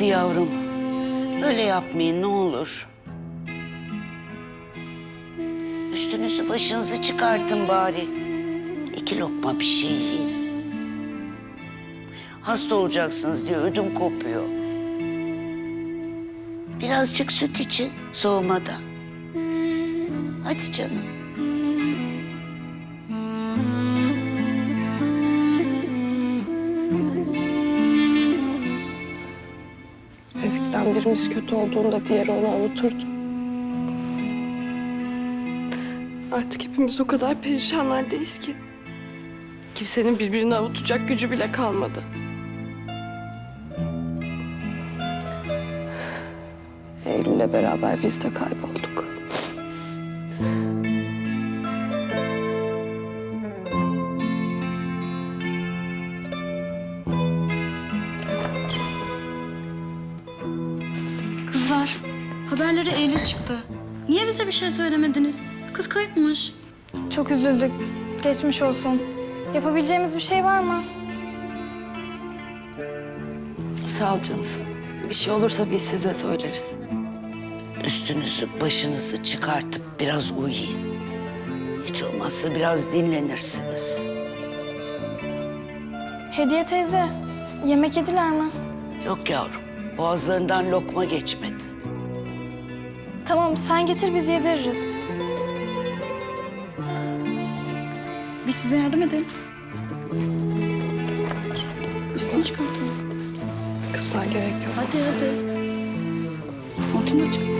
Hadi yavrum. Öyle yapmayın ne olur. Üstünüzü başınızı çıkartın bari. İki lokma bir şey yiyin. Hasta olacaksınız diye ödüm kopuyor. Birazcık süt için soğumadan. Hadi canım. Eskiden birimiz kötü olduğunda diğeri onu avuturdu. Artık hepimiz o kadar perişan haldeyiz ki. Kimsenin birbirini avutacak gücü bile kalmadı. Eylül'le beraber biz de kaybolduk. Kızlar, haberlere Eylül çıktı. Niye bize bir şey söylemediniz? Kız kayıpmış. Çok üzüldük. Geçmiş olsun. Yapabileceğimiz bir şey var mı? Sağ ol canısı. Bir şey olursa biz size söyleriz. Üstünüzü başınızı çıkartıp biraz uyuyun. Hiç olmazsa biraz dinlenirsiniz. Hediye teyze, yemek yediler mi? Yok yavrum, boğazlarından lokma geçmedi. Tamam, sen getir biz yediririz. Biz size yardım edelim. Üstünü çıkartalım. Kızlar gerek yok. Hadi hadi. Montunu aç.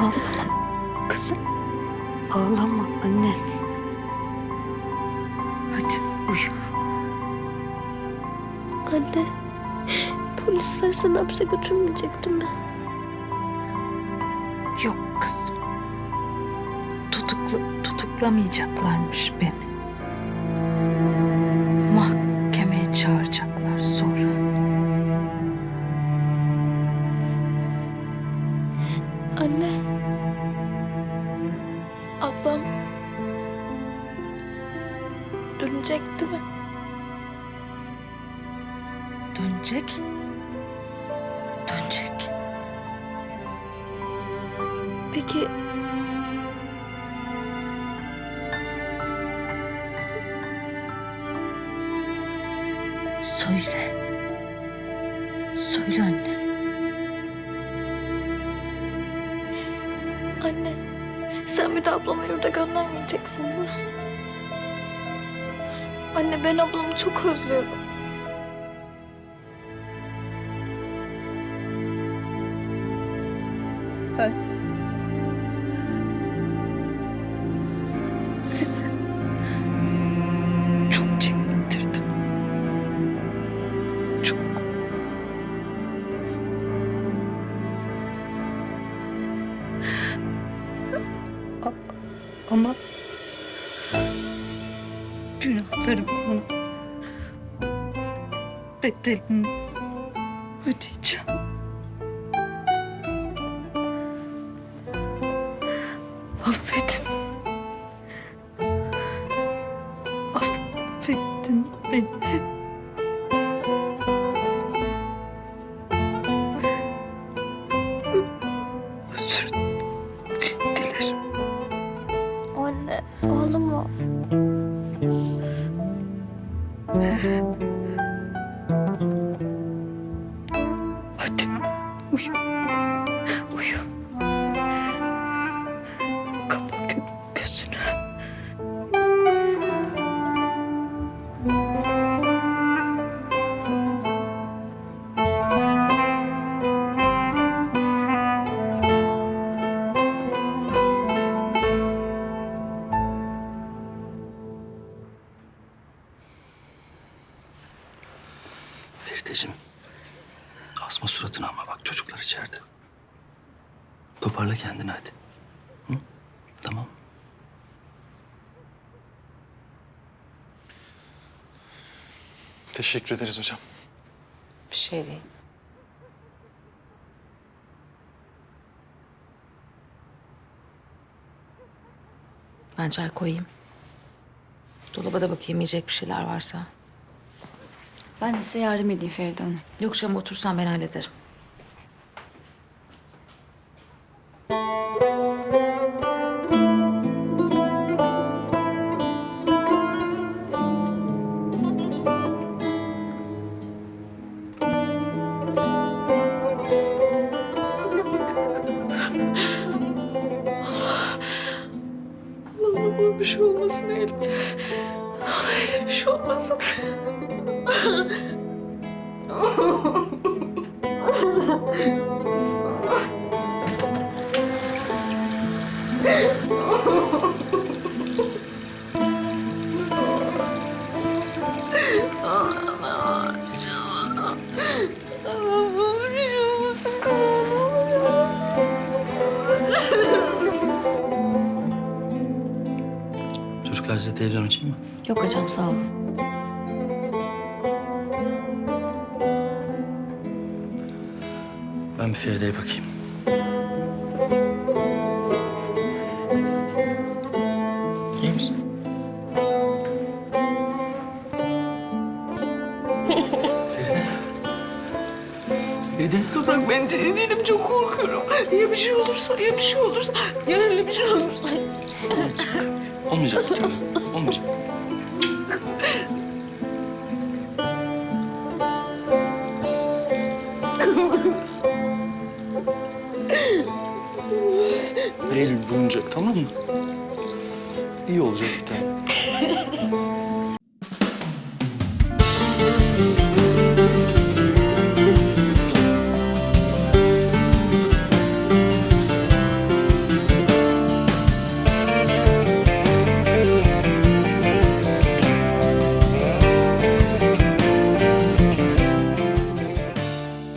Ağlama kızım. Ağlama anne. Hadi uyu. Anne, polisler seni hapse götürmeyecekti mi? Yok kızım. Tutuklu, tutuklamayacaklarmış beni. Dönecek. Dönecek. Peki Söyle. Söyle annem. anne, sen bir de ablamı yurda göndermeyeceksin değil mi? Anne ben ablamı çok özlüyorum. Size çok çektirdim. Çok. Ama günahlarımın bedelini ödeyeceğim. Beni. Özür dilerim. Anne ağlama. Anneciğim. Asma suratını ama bak çocuklar içeride. Toparla kendini hadi. Hı? Tamam. Teşekkür ederiz hocam. Bir şey değil. Ben çay koyayım. Dolaba da bakayım yiyecek bir şeyler varsa. Ben de size yardım edeyim Feride Hanım. Yok canım otursan ben hallederim. Olur bir şey olmasın Eylül. Ne olur Eylül bir şey olmasın. Çocuklar size televizyon açayım mı? Yok hocam sağ olun. Ben bir Feride'ye bakayım. İyi misin? Feride. Toprak ben iyi değilim çok korkuyorum. Ya bir şey olursa ya bir şey olursa ya öyle bir şey olursa. Olmayacak bir tane. Olmayacak. Eylül bulunacak tamam mı? İyi olacak bir tane.